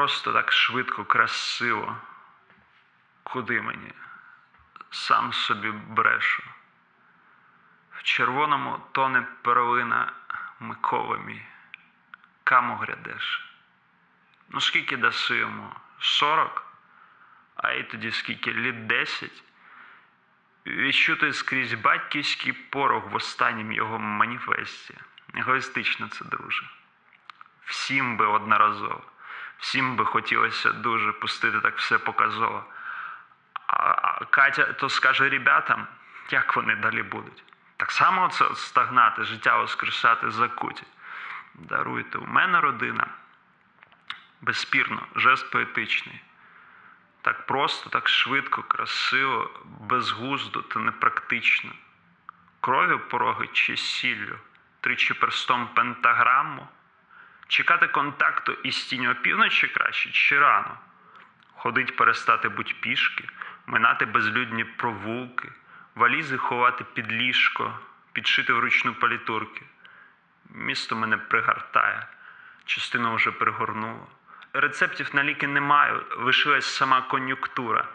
просто так швидко, красиво. Куди мені? Сам собі брешу. В червоному тоне перлина Микола мій. Каму грядеш. Ну скільки даси йому? Сорок? А й тоді скільки? Літ десять? Відчути скрізь батьківський порог в останнім його маніфесті. Егоїстично це, друже. Всім би одноразово. Всім би хотілося дуже пустити так все показово. А, Катя то скаже ребятам, як вони далі будуть. Так само це стагнати, життя воскресати закуті. Даруйте, у мене родина. Безспірно, жест поетичний. Так просто, так швидко, красиво, безглуздо та непрактично. Кров'ю пороги чи сіллю, тричі перстом пентаграму. Чекати контакту із тінню опівночі краще чи рано. Ходить перестати будь пішки, минати безлюдні провулки, валізи ховати під ліжко, підшити вручну палітурки. Місто мене пригортає, частину вже пригорнуло. Рецептів на ліки не маю, лишилась сама кон'юнктура.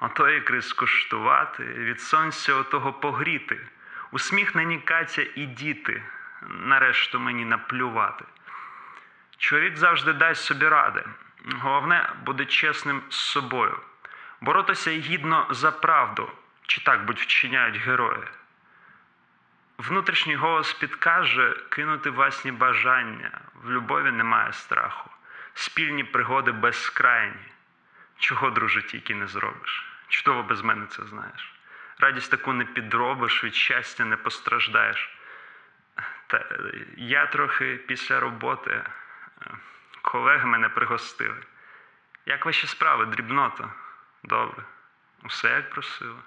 Ото ікри скуштувати, від сонця отого погріти. Усміхнені Катя і діти, нарешту мені наплювати. Чоловік завжди дасть собі ради. Головне, буде чесним з собою. Боротися гідно за правду, чи так будь вчиняють герої. Внутрішній голос підкаже кинути власні бажання. В любові немає страху. Спільні пригоди безкрайні. Чого, друже, тільки не зробиш? Чудово без мене це знаєш. Радість таку не підробиш, від щастя не постраждаєш. Та я трохи після роботи колеги мене пригостили. Як ваші справи, дрібнота? Добре. Усе як просили.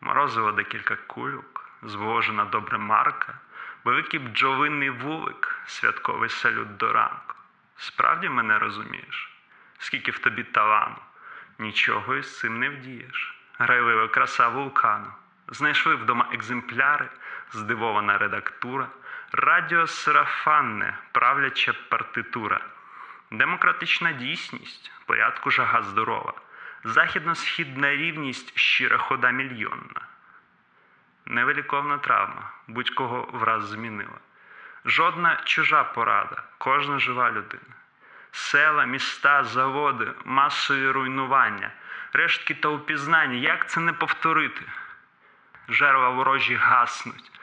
Морозиво декілька кульок, зволожена добре марка, великий бджолиний вулик, святковий салют до ранку. Справді мене розумієш? Скільки в тобі талану, нічого із цим не вдієш. Грайлива краса вулкану. Знайшли вдома екземпляри, здивована редактура, радіо сарафанне, правляча партитура, демократична дійсність, порядку жага здорова, західно-східна рівність, щира хода мільйонна. Невеликовна травма, будь-кого враз змінила. Жодна чужа порада, кожна жива людина. Села, міста, заводи, масові руйнування, рештки та упізнання. Як це не повторити? Жерла ворожі гаснуть,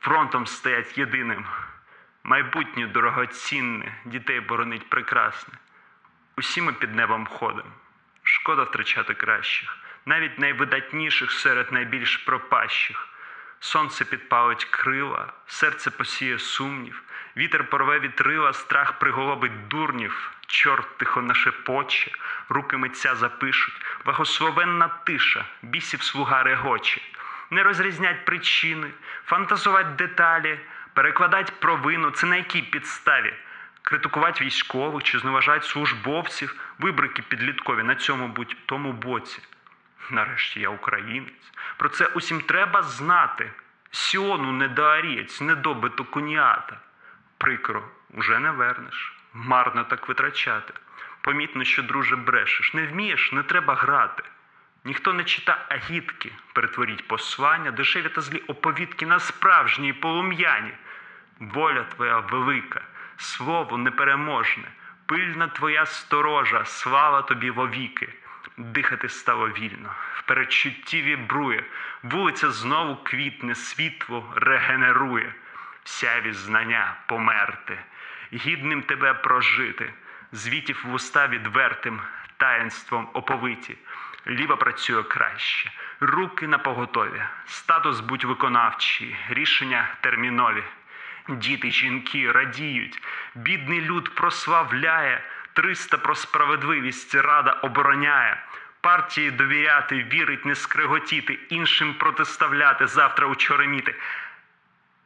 фронтом стоять єдиним. Майбутнє дорогоцінне, дітей боронить прекрасне. Усі ми під небом ходимо. Шкода втрачати кращих, навіть найвидатніших серед найбільш пропащих. Сонце підпалить крила, серце посіє сумнів, вітер порве вітрила, страх приголобить дурнів, чорт тихо нашепоче, руки митця запишуть, благословенна тиша, бісів слуга регоче. Не розрізнять причини, фантазувати деталі, перекладать провину, це на якій підставі. Критикувати військових чи зневажати службовців, вибрики підліткові на цьому будь тому боці. Нарешті я українець. Про це усім треба знати. Сіону недоарієць, недобито куніата. Прикро, уже не вернеш. Марно так витрачати. Помітно, що, друже, брешеш. Не вмієш, не треба грати. Ніхто не чита агітки, перетворіть послання, дешеві та злі оповідки на справжні і полум'яні. Воля твоя велика, слово непереможне, пильна твоя сторожа, слава тобі вовіки. Дихати стало вільно, в передчутті вібрує, вулиця знову квітне, світло регенерує, всяві знання померти, гідним тебе прожити, звітів вуста відвертим, таїнством оповиті. Ліва працює краще, руки на поготові, статус будь виконавчий, рішення термінові. Діти, жінки радіють, бідний люд прославляє, триста про справедливість рада обороняє. Партії довіряти, вірить, не скриготіти, іншим протиставляти, завтра учореміти.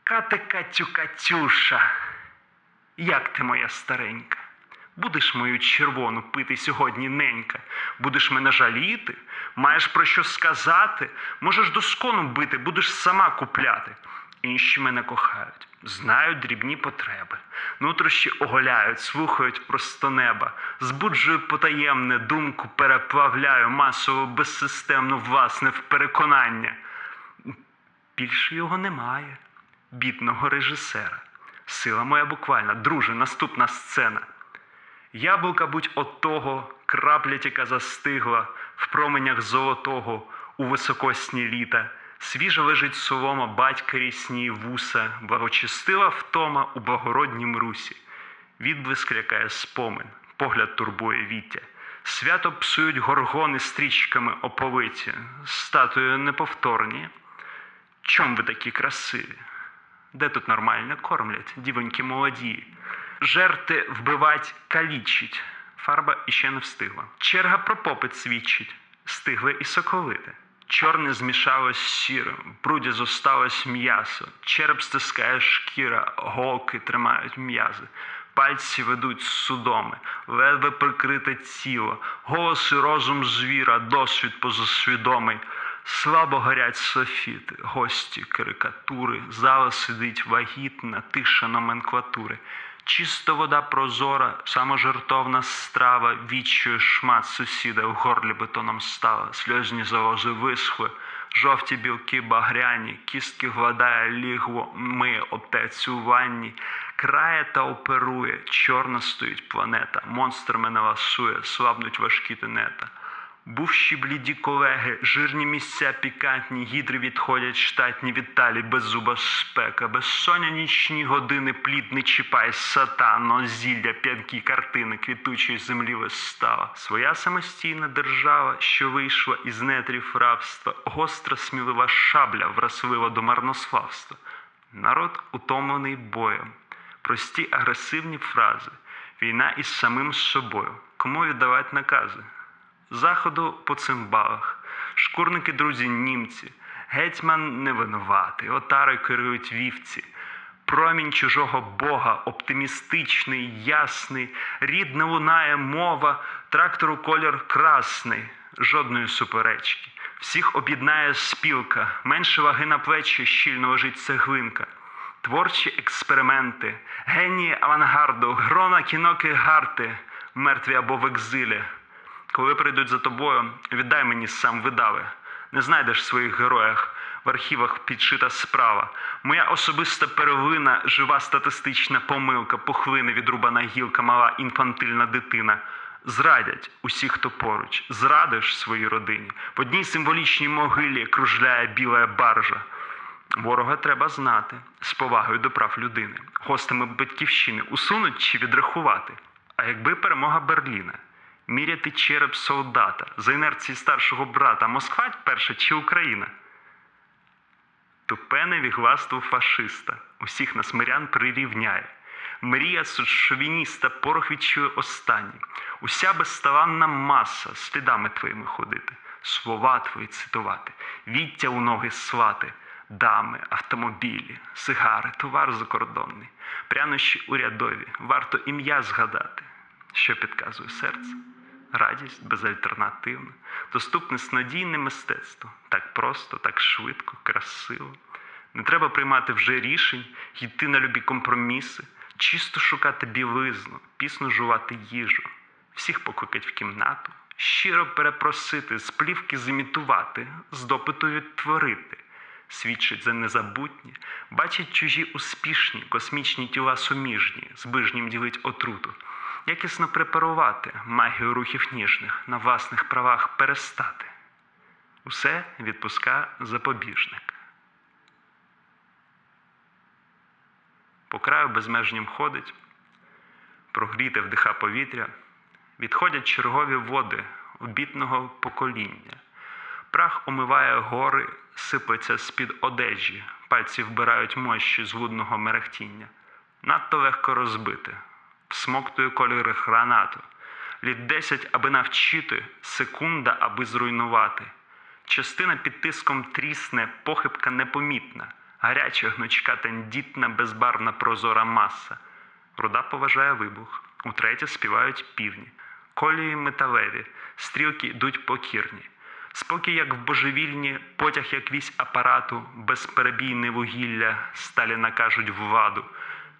Кате Катю Катюша, як ти моя старенька? Будеш мою червону пити сьогодні ненька, будеш мене жаліти, маєш про що сказати, можеш доскону бити, будеш сама купляти. інші мене кохають, знають дрібні потреби, нутрощі оголяють, слухають просто неба, збуджую потаємне думку, переплавляю масово безсистемно власне в переконання. Більше його немає, бідного режисера. Сила моя буквальна, друже, наступна сцена. Яблука будь от того, крапля, яка застигла в променях золотого у високосні літа. Свіжа лежить солома, батька рісні вуса, благочестила втома у благороднім русі. Відблиск лякає спомин, погляд турбує віття. Свято псують горгони стрічками оповиті, статуї неповторні. Чом ви такі красиві? Де тут нормально кормлять, дівоньки молоді? Жерти вбивать, калічить. Фарба іще не встигла. Черга про попит свідчить, стигле і соковите. Чорне змішалось з сірим, в бруді зосталось м'ясо, череп стискає шкіра, голки тримають м'язи, пальці ведуть судоми, ледве прикрите тіло, голос і розум звіра, досвід позасвідомий. Слабо горять софіти, гості, карикатури, зала сидить вагітна, тиша номенклатури. Чисто вода прозора, саможертовна страва, відчує шмат сусіда, в горлі бетоном стала, сльозні залози висхли, жовті білки багряні, кістки гладає лігво, миє отець у ванні, крає та оперує, чорна стоїть планета, монстр мене ласує, слабнуть важкі тенета. Бувші бліді колеги, жирні місця пікантні, гідри відходять штатні Віталі, беззуба спека, безсоння нічні години, плід не чіпай, сатано, зілля, п'янкі картини, квітучої землі вистава. Своя самостійна держава, що вийшла із нетрів рабства, гостра смілива шабля, враслива до марнославства. Народ утомлений боєм, прості агресивні фрази, війна із самим собою. Кому віддавати накази? Заходу по цимбалах, шкурники друзі німці, гетьман не винуватий, отари керують вівці. Промінь чужого Бога, оптимістичний, ясний, рідна лунає мова, трактору колір красний, жодної суперечки. Всіх об'єднає спілка, менше ваги на плечі, щільно лежить цеглинка. Творчі експерименти, генії авангарду, грона кіноки гарти, мертві або в екзилі. Коли прийдуть за тобою, віддай мені сам видави. Не знайдеш в своїх героях в архівах підшита справа. Моя особиста первина, жива статистична помилка, пухлини, відрубана гілка, мала інфантильна дитина. Зрадять усі, хто поруч, зрадиш своїй родині. В одній символічній могилі кружляє біла баржа. Ворога треба знати з повагою до прав людини. Гостями батьківщини усунуть чи відрахувати. А якби перемога Берліна? Міряти череп солдата за інерції старшого брата Москва перша чи Україна? Тупе невігластво фашиста усіх нас мирян прирівняє. Мрія шовініста порох відчує останній. Уся безталанна маса слідами твоїми ходити, слова твої цитувати, віття у ноги слати, дами, автомобілі, сигари, товар закордонний, прянощі урядові, варто ім'я згадати, що підказує серце. Радість безальтернативна, доступне снодійне мистецтво. Так просто, так швидко, красиво. Не треба приймати вже рішень, йти на любі компроміси, чисто шукати білизну, пісно жувати їжу, всіх покликать в кімнату, щиро перепросити, з плівки зімітувати, з допиту відтворити. Свідчить за незабутнє, бачить чужі успішні, космічні тіла суміжні, з ближнім ділить отруту якісно препарувати магію рухів ніжних, на власних правах перестати. Усе відпуска запобіжник. По краю безмежнім ходить, прогріте вдиха повітря, відходять чергові води обітного покоління. Прах омиває гори, сипеться з-під одежі, пальці вбирають мощі з лудного мерехтіння. Надто легко розбити, всмоктує кольори гранату. Літ десять, аби навчити, секунда, аби зруйнувати. Частина під тиском трісне, похибка непомітна, гаряча гнучка, тендітна, безбарна прозора маса. Руда поважає вибух, утретє співають півні. Колії металеві, стрілки йдуть покірні. Спокій, як в божевільні, потяг, як вісь апарату, безперебійне вугілля, Сталіна кажуть в ваду.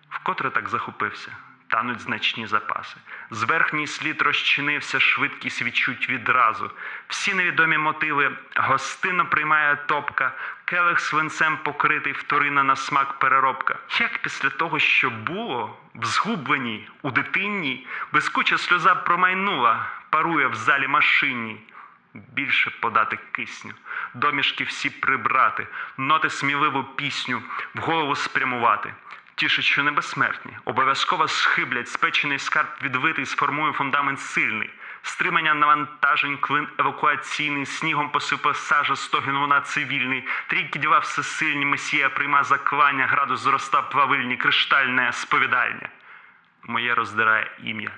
Вкотре так захопився, тануть значні запаси. Зверхній слід розчинився, швидкість відчуть відразу. Всі невідомі мотиви гостинно приймає топка, келих свинцем покритий, вторина на смак переробка. Як після того, що було, в згубленій, у дитинній, блискуча сльоза промайнула, парує в залі машинній. Більше подати кисню, домішки всі прибрати, ноти сміливу пісню в голову спрямувати. Тішить, що не безсмертні, обов'язково схиблять, спечений скарб відвитий, сформує фундамент сильний. Стримання навантажень, клин евакуаційний, снігом посипе сажа, стогін вона цивільний. Трійки діва всесильні, месія прийма заклання, градус зроста плавильні, криштальне сповідальня. Моє роздирає ім'я,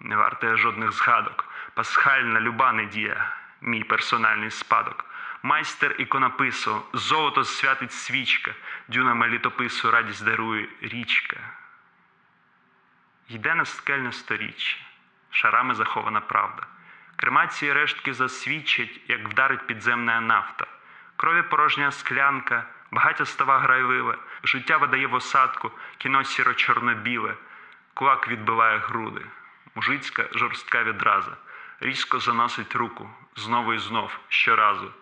не варте жодних згадок. Пасхальна люба недія, мій персональний спадок. Майстер іконопису, золото святить свічка, дюнами літопису радість дарує річка. Йде на скельне сторіччя, шарами захована правда. Кремації рештки засвідчать, як вдарить підземна нафта. Крові порожня склянка, багаття става грайливе, життя видає в осадку, кіно сіро-чорно-біле, кулак відбиває груди, мужицька жорстка відраза, різко заносить руку, знову і знов, щоразу.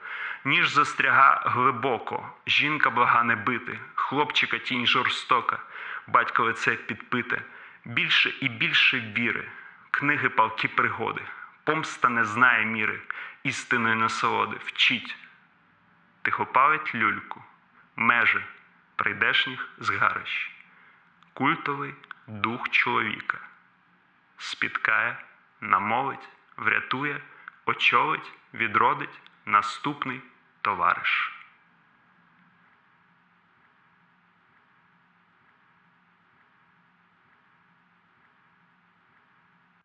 Ніж застряга глибоко, жінка блага не бити, хлопчика тінь жорстока, батько лице підпите, більше і більше віри, книги палки пригоди, помста не знає міри, істинної насолоди, вчить, тихопалить люльку, межі прийдешніх згарищ, культовий дух чоловіка, спіткає, намовить, врятує, очолить, відродить наступний товариш.